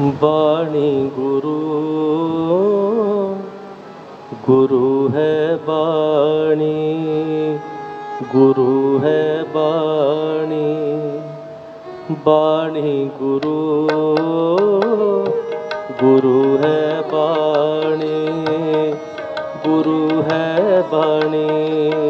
ਬਾਣੀ ਗੁਰੂ ਗੁਰੂ ਹੈ ਬਾਣੀ, ਗੁਰੂ ਹੈ ਬਾਣੀ ਬਾਣੀ ਗੁਰੂ ਗੁਰੂ ਹੈ ਬਾਣੀ, ਗੁਰੂ ਹੈ ਬਾਣੀ।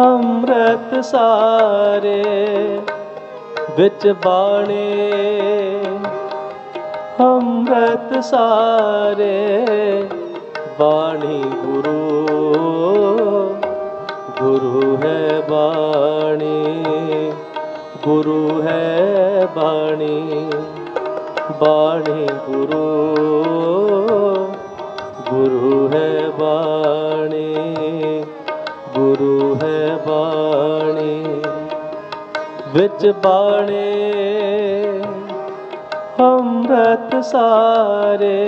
ਅੰਮ੍ਰਿਤ ਸਾਰੇ ਵਿੱਚ ਬਾਣੇ। ਅੰਮ੍ਰਿਤ ਸਾਰੇ ਬਾਣੀ ਗੁਰੂ ਗੁਰੂ ਹੈ ਬਾਣੀ, ਗੁਰੂ ਹੈ ਬਾਣੀ ਬਾਣੀ ਗੁਰੂ ਗੁਰੂ ਹੈ ਬਾਣੀ ਵਿੱਚ ਬਾਣੇ ਅੰਮ੍ਰਿਤ ਸਾਰੇ।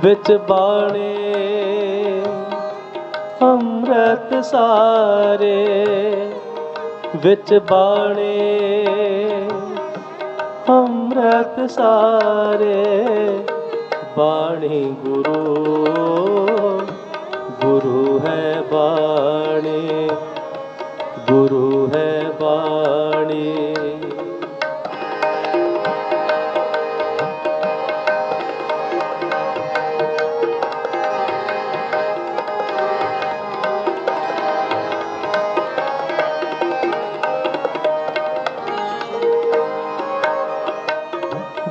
ਵਿੱਚ ਬਾਣੇ ਅੰਮ੍ਰਿਤ ਸਾਰੇ। ਵਿੱਚ ਬਾਣੇ ਅੰਮ੍ਰਿਤ ਸਾਰੇ। ਬਾਣੀ ਗੁਰੂ ਗੁਰੂ ਹੈ ਬਾਣੀ ਗੁਰੂ ਹੈ ਬਾਣੀ।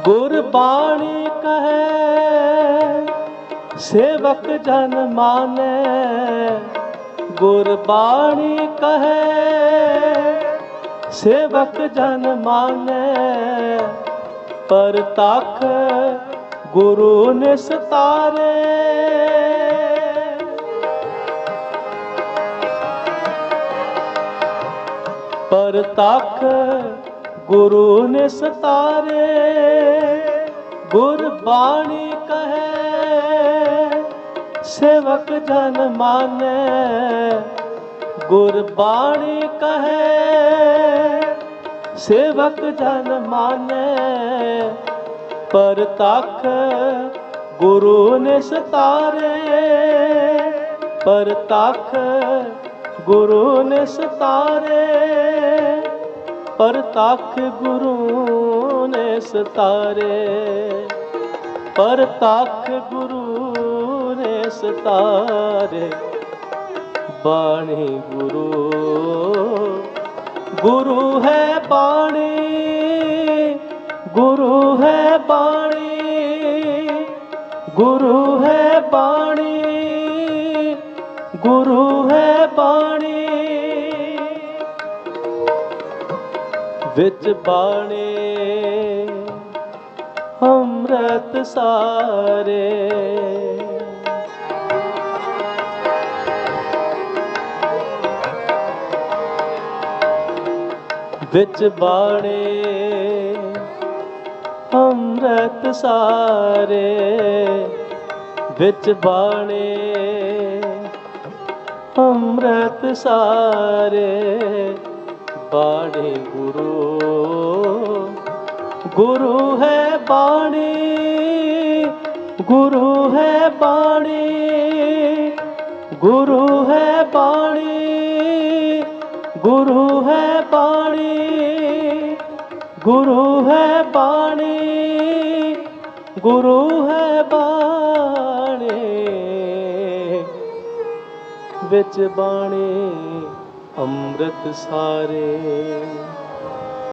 ਗੁਰ ਬਾਣੀ ਸੇਵਕ ਜਨ ਮਾਨੈ, ਗੁਰਬਾਣੀ ਕਹੇ। ਸੇਵਕ ਜਨ ਮਾਨੈ ਪਰ ਤਖ ਗੁਰੂ ਨੇ ਨਿਸਤਾਰੇ। ਪਰ ਤਖ ਗੁਰੂ ਨੇ ਸਤਾਰੇ ਗੁਰਬਾਣੀ ਕਹੇ। ਸੇਵਕ ਜਨ ਮਾਨੈ, ਗੁਰਬਾਣੀ ਕਹੇ। ਸੇਵਕ ਜਨ ਮਾਨੈ, ਪਰ ਤਖ ਗੁਰੂ ਨੇ ਸਤਾਰੇ ਪਰ ਤਖ ਗੁਰੂ ਨੇ ਸਤਾਰੇ ਪਰ ਤਖ ਗੁਰੂ ਨੇ ਸਤਾਰੇ ਪਰ ਤਖ ਗੁਰੂ ਸਤਾਰੇ ਬਾਣੀ ਗੁਰੂ ਗੁਰੂ ਹੈ ਬਾਣੀ, ਗੁਰੂ ਹੈ ਬਾਣੀ, ਗੁਰੂ ਹੈ ਬਾਣੀ, ਗੁਰੂ ਹੈ ਬਾਣੀ। ਵਿੱਚ ਬਾਣੀ, ਅੰਮ੍ਰਿਤ ਸਾਰੇ ਵਿੱਚ ਬਾਣੇ, ਅੰਮ੍ਰਿਤ ਸਾਰੇ ਵਿੱਚ ਬਾਣੇ, ਅੰਮ੍ਰਿਤ ਸਾਰੇ ਬਾਣੀ ਗੁਰੂ। ਗੁਰੂ ਹੈ ਬਾਣੀ, ਗੁਰੂ ਹੈ ਬਾਣੀ, ਗੁਰੂ ਹੈ ਬਾਣੀ। ਗੁਰੂ ਹੈ ਬਾਣੀ ਗੁਰੂ ਹੈ ਬਾਣੀ ਗੁਰੂ ਹੈ ਬਾਣੀ। ਵਿੱਚ ਬਾਣੀ ਅੰਮ੍ਰਿਤ ਸਾਰੇ।